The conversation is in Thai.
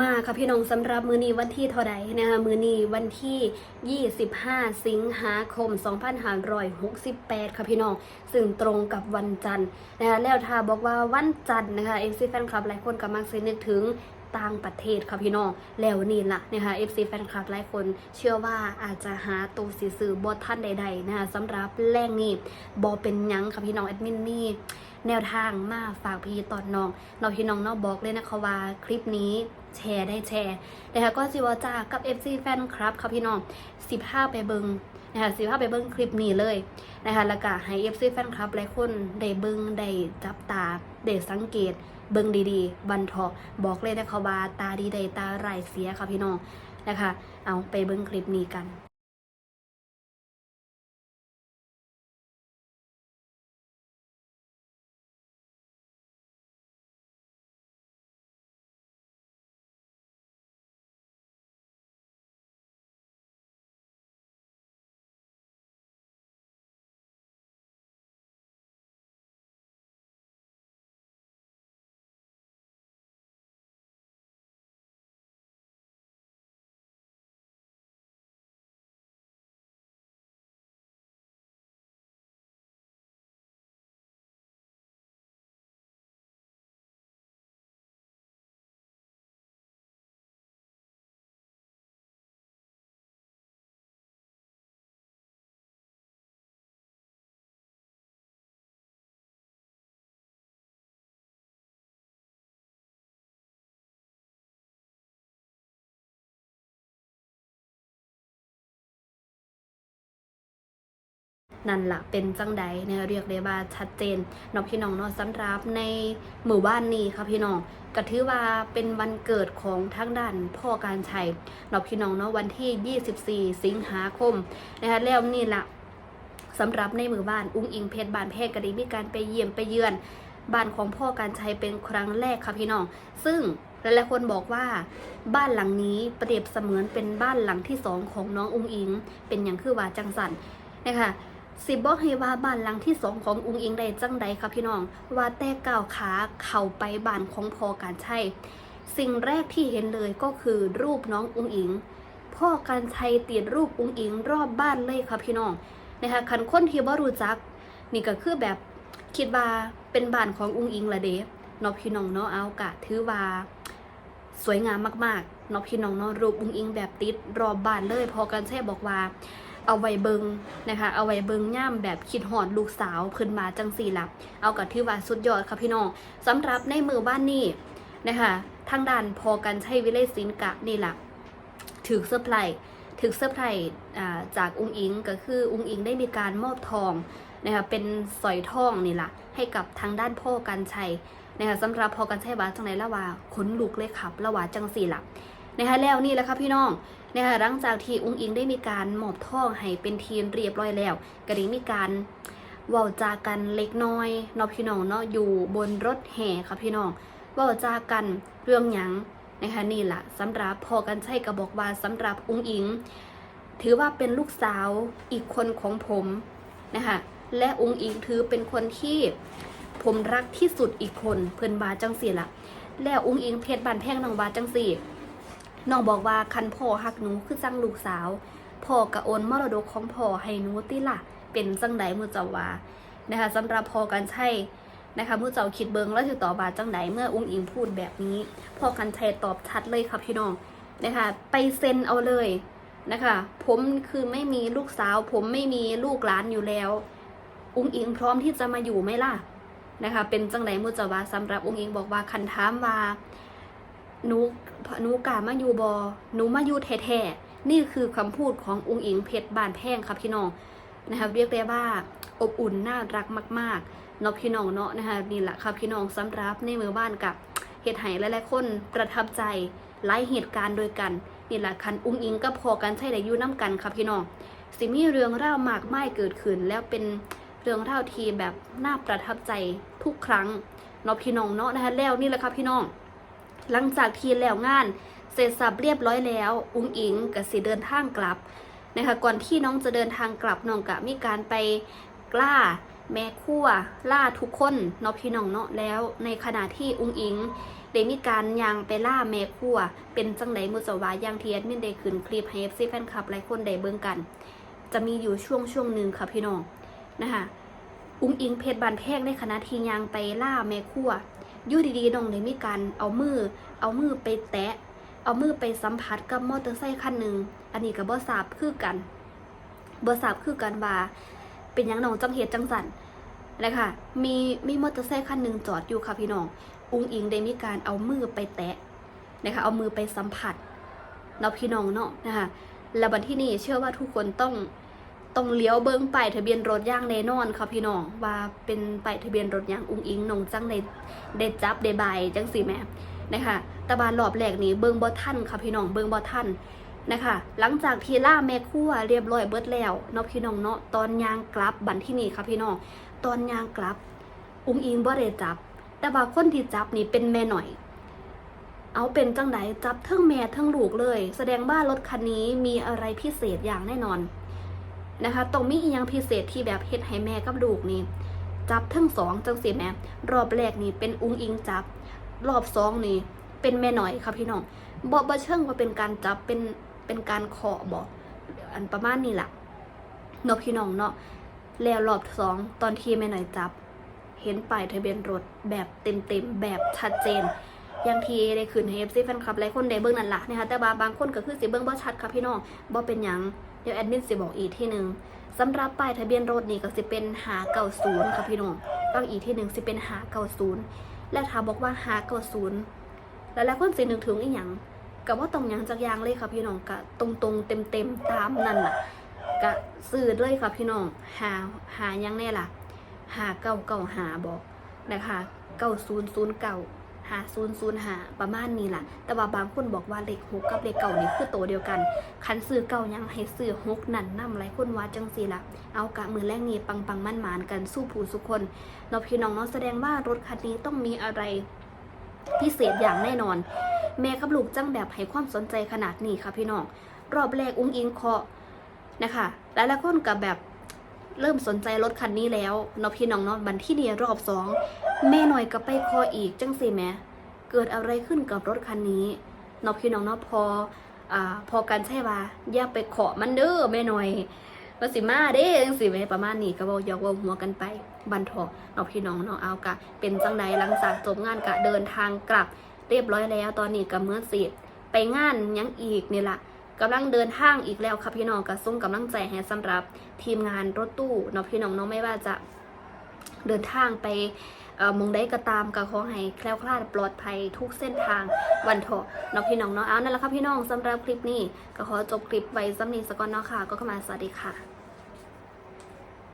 มาค่ะพี่น้องสำหรับมือนี้วันที่เท่าใดนะคะมือนี้วันที่ 25 สิงหาคม 2568 ค่ะพี่น้อง ซึ่งตรงกับวันจันทร์นะคะแล้วถ้าบอกว่าวันจันทร์นะคะ FC แฟนคลับหลายคนก็มักสินึกถึงต่างประเทศค่ะพี่น้อง แล้วนี่ล่ะนะคะ FC แฟนคลับหลายคนเชื่อว่าอาจจะหาตัวสื่อสื่อบทท่านใดๆนะคะสำหรับแรงนี้บอเป็นยังค่ะพี่น้องแอดมินนี่แนวทางมาฝากพี่ตอนน้อง เราพี่น้องนอกบอกเลยนะคะว่าคลิปนี้ แชร์ได้แชร์นะคะก็สิวาจากับ FC แฟนคลับค่ะพี่น้อง15ไปเบิงนะคะ15ไปเบิงคลิปนี้เลยนะคะแล้วก็ให้ FC แฟนคลับหลายคนได้เบิงได้จับตาได้สังเกตเบิงดีๆ บันทอบอกเลยนะคะว่าตาดีใดตาไรเสียค่ะพี่น้องนะคะ เอาไปเบิงคลิปนี้กัน นั่นละเป็นจังใดเนี่ยเรียกได้ว่าชัดเจนน้องพี่น้องเนาะสำหรับในหมู่บ้านนี้ค่ะพี่น้องก็ถือว่าเป็นวันเกิดของทางด้านพ่อการชัยน้องพี่น้องเนาะวันที่ 24 สิงหาคมนะคะแล้วนี่ละสำหรับในหมู่บ้านอุ้งอิงเพชรบานเพชรก็ได้มีการไปเยี่ยมไปเยือนบ้านของพ่อการชัยเป็นครั้งแรกค่ะพี่น้อง ซึ่งหลายๆคนบอกว่าบ้านหลังนี้เปรียบเสมือนเป็นบ้านหลังที่สองของน้องอุ้งอิง เป็นอย่างคือว่าจังสันนะคะ สิบอกให้ว่าบ้านหลังที่สองของอุงอิงได้จังใดครับพี่น้อง ว่าแต่ก้าวขาเข้าไปบ้านของพอการใช่สิ่งแรกที่เห็นเลยก็คือรูปน้องอุงอิง พ่อการชัยติดรูปอุงอิงรอบบ้านเลยครับพี่น้องนะคะคันคนที่บ่รู้จัก นี่ก็คือแบบคิดว่าเป็นบ้านของอุงอิงละเด้เนาะพี่น้องเนาะเอากะถือว่าสวยงามมากๆเนาะพี่น้องเนาะรูปอุงอิงแบบติดรอบบ้านเลย พอกันใช่บอกว่า เอาไว้เบิงนะคะ เอาไว้เบิงย่ามแบบคิดหอดลูกสาวเพิ่นมาจังสี่หลับ เอากับที่ว่าสุดยอดค่ะพี่น้องสำหรับในมือบ้านนี้นะคะทางด้านพอกันใช้วิเลศศิลป์กะนี่แหละถือเซอร์ไพรส์ถือเซอร์ไพรส์จากอุงอิงก็คืออุงอิงได้มีการมอบทองนะคะเป็นสอยทองนี่แหละให้กับทางด้านพ่อกันชัยนะคะสำหรับพอกันชัยว่าจังไหนละว่าขนลุกเลยครับละว่าจังสี่หลับ นะคะแล้วนี่แหละค่ะพี่น้องนะคะหลังจากที่อุ้งอิงได้มีการหมอบท่องให้เป็นทีมเรียบร้อยแล้วก็ได้มีการเว้าจากันเล็กน้อยเนาะพี่น้องเนาะอยู่บนรถแห่ค่ะพี่น้องเว้าจากันเรื่องหยังนะคะนี่แหละสำหรับพอกันใช่ก็บอกว่าสำหรับอุ้งอิง ถือว่าเป็นลูกสาวอีกคนของผมนะคะและอุ้งอิงถือเป็นคนที่ผมรักที่สุดอีกคนเพิ่อนบาจังสี่ละแล้วอุ้งอิงเพชรบานแพงน้องบาจังสี่ น้องบอกว่าคันพ่อหักหนูคือจังลูกสาวพ่อกะโอนมรดกของพ่อให้หนูติล่ะ เป็นจังใดมือเจ้าว่านะคะสำหรับพ่อกันใช่นะคะมือเจ้าคิดเบิงแล้วถือต่อบาจังใดเมื่ออุ้งอิงพูดแบบนี้พ่อกันชัยตอบชัดเลยค่ะพี่น้องนะคะไปเซ็นเอาเลยนะคะผมคือไม่มีลูกสาว ผมไม่มีลูกหลานอยู่แล้ว อุ้งอิงพร้อมที่จะมาอยู่ไหมล่ะนะคะเป็นจังใดมือเจ้าว่าสำหรับอุ้งอิงบอกว่าคันถามว่า หนูหนูกล้ามาอยู่บอหนูมาอยู่แท้ๆนี่คือคำพูดขององค์อิงเพชรบานแพงครับพี่น้องนะคะเรียกได้ว่าอบอุ่นน่ารักมากๆเนาะพี่น้องเนาะนะคะนี่แหละครับพี่น้องสำหรับในมือบ้านกับเฮ็ดให้หลายๆคนประทับใจหลายเหตุการณ์โดยกันนี่แหละคันอุ้งอิงก็พอกันใช่ได้อยู่น้ำกันครับพี่น้องสิมีเรื่องเล่ามากมายเกิดขึ้น แล้วเป็นเรื่องเล่าทีแบบน่าประทับใจทุกครั้งเนาะพี่น้องเนาะนะคะแล้วนี่แหละครับพี่น้อง หลังจากที่แล้วงาน เสร็จสับเรียบร้อยแล้ว อุ้งอิงกับสิเดินทางกลับนะคะก่อนที่น้องจะเดินทางกลับน้องกะมีการไปกล้าแม่คั่วล่าทุกคนเนาะพี่น้องเนาะแล้ว ในขณะที่อุ้งอิงได้มีการยางไปล่าแม่ครัวเป็นจังไดมุสวายางเทียดมินได้ขึ้นคลิปให้ซีแฟนคลับหลายคนได้เบิ่งกัน จะมีอยู่ช่วงช่วงหนึ่งค่ะพี่น้องนะคะอุ้งอิงเพชรบานแพงในขณะที่ยางไปล่าแม่ครัว ยู่ดีๆน้องได้มีการเอามือ เอามือไปแตะ เอามือไปสัมผัสกับมอเตอร์ไซค์คันหนึ่ง อันนี้กับบ่ทราบคือกันบ่ทราบคือกันว่าเป็นยังน้องจังเหตุจังสันนะคะมีมีมอเตอร์ไซค์คันหนึ่งจอดอยู่ค่ะพี่น้อง อุ้งอิงได้มีการเอามือไปแตะนะคะเอามือไปสัมผัสเนาะพี่น้องเนาะนะคะแล้วบันที่นี่เชื่อว่าทุกคนต้อง ต้องเลี้ยวเบิ้งป้ายทะเบียนรถย่างแน่นอนค่ะพี่น้องว่าเป็นป้ายทะเบียนรถย่างอุ้งอิงนองจังได้ได้จับได้ใบายจังสิแม่นะคะแตะบานรอบแรกนี้เบิ้งบ่ทันค่ะพี่น้องเบิ้งบ่ทันนะคะหลังจากที่ล่าแม่ครัวเรียบร้อยเบิดแล้วเนาะพี่น้องเนาะตอนยางกลับบันที่นี่ค่ะพี่น้องตอนยางกลับ อุ้งอิงบ่ได้จับ แต่ว่าคนที่จับนี่เป็นแม่หน่อย เอาเป็นจังไดจับทั้งแม่ทั้งลูกเลย แสดงว่ารถคันนี้มีอะไรพิเศษอย่างแน่นอน นะคะต้องมีอีกอย่างพิเศษที่แบบเฮ็ดให้แม่กับลูกนี่จับทั้งสองจังสิแม่รอบแรกนี่เป็นอุ้งอิงจับ รอบสองนี่เป็นแม่หน่อยค่ะพี่น้องบ่บ่เชิงว่าเป็นการจับเป็นเป็นการเคาะบอกอันประมาณนี้แหละเนาะพี่น้องเนาะแล้วรอบสองตอนที่แม่หน่อยจับ เห็นป้ายทะเบียนรถแบบเต็มๆแบบชัดเจนอย่างทีได้ขึ้นให้ FC แฟนคลับหลายคนได้เบิ่งนั่นละนะคะแต่ว่าบางคนก็คือสิเบิ่งบ่ชัดค่ะพี่น้องบ่เป็นหยัง ดี๋ยวแอดมินสิบอกอีกที่หนึ่งสำหรับป้ายทะเบียนรถนี่ก็สิเป็นหาเก่าศูนย์ค่ะพี่น้องฟังอีกที่หนึ่งสิเป็นหาเก่าศูนย์และถ้าบอกว่าหาเก่าศูนย์หลายๆคนสินึกถึงอีหยังก็ว่าตรงยังจักยางเลยค่ะพี่น้องก็ตรงๆเต็มๆตามนั่นล่ะก็ซื้อเลยค่ะพี่น้องหาหายังแน่ล่ะหาเก่าเก่าหาบอกนะคะเก่าศูนย์ศูนย์เก่า หาศูนย์ศูนย์หาประมาณนี้ล่ะ แต่ว่าบางคนบอกว่าเลขหกกับเลขเก่านี่คือตัวเดียวกันคันซื้อเก่ายังให้ซื้อหกนั่นนำหลายคนว่าจังสีล่ะ เอากะมือแรกนี้ปังปังมั่นหมานกันสู้ผู้สุคนเนาะพี่น้องเนาะแสดงว่ารถคันนี้ต้องมีอะไรพิเศษอย่างแน่นอน แม่กับลูกจังแบบให้ความสนใจขนาดนี้ค่ะพี่น้องรอบแรกอุ้งอิงเคาะนะคะหลายๆคนกับแบบ เริ่มสนใจรถคันนี้แล้วเนาะพี่น้องเนาะบันที่นี่รอบสองแม่หน่อยก็ไปคออีกจังสิแม่เกิดอะไรขึ้นกับรถคันนี้เนาะพี่น้องเนาะพออ่าพอกันใช่ว่าอย่าไปเคาะมันเด้อแม่หน่อยว่าสิมาเด้จังสิแม่ประมาณนี้ก็เว้าหยอกว้าหัวกันไปบันทอเนาะพี่น้องเนาะเอากะเป็นจังใดหลังจากจบงานกะเดินทางกลับเรียบร้อยแล้ว ตอนนี้ก็เมื่อสิไปงานยังอีกนี่ล่ะ กำลังเดินทางอีกแล้วค่ะพี่น้องกระส่งกำลังใจให้สำหรับทีมงานรถตู้เนาะพี่น้องเนาะไม่ว่าจะเดินทางไปเอ่อมองได้ก็ตามก็ขอให้แคล้วคลาดปลอดภัยทุกเส้นทางวันเถอะเนาะพี่น้องเนาะเอานั่นแหละค่ะพี่น้องสำหรับคลิปนี้ก็ขอจบคลิปไว้สำนีสกอนเนาะค่ะ ก็เข้ามาสวัสดีค่ะ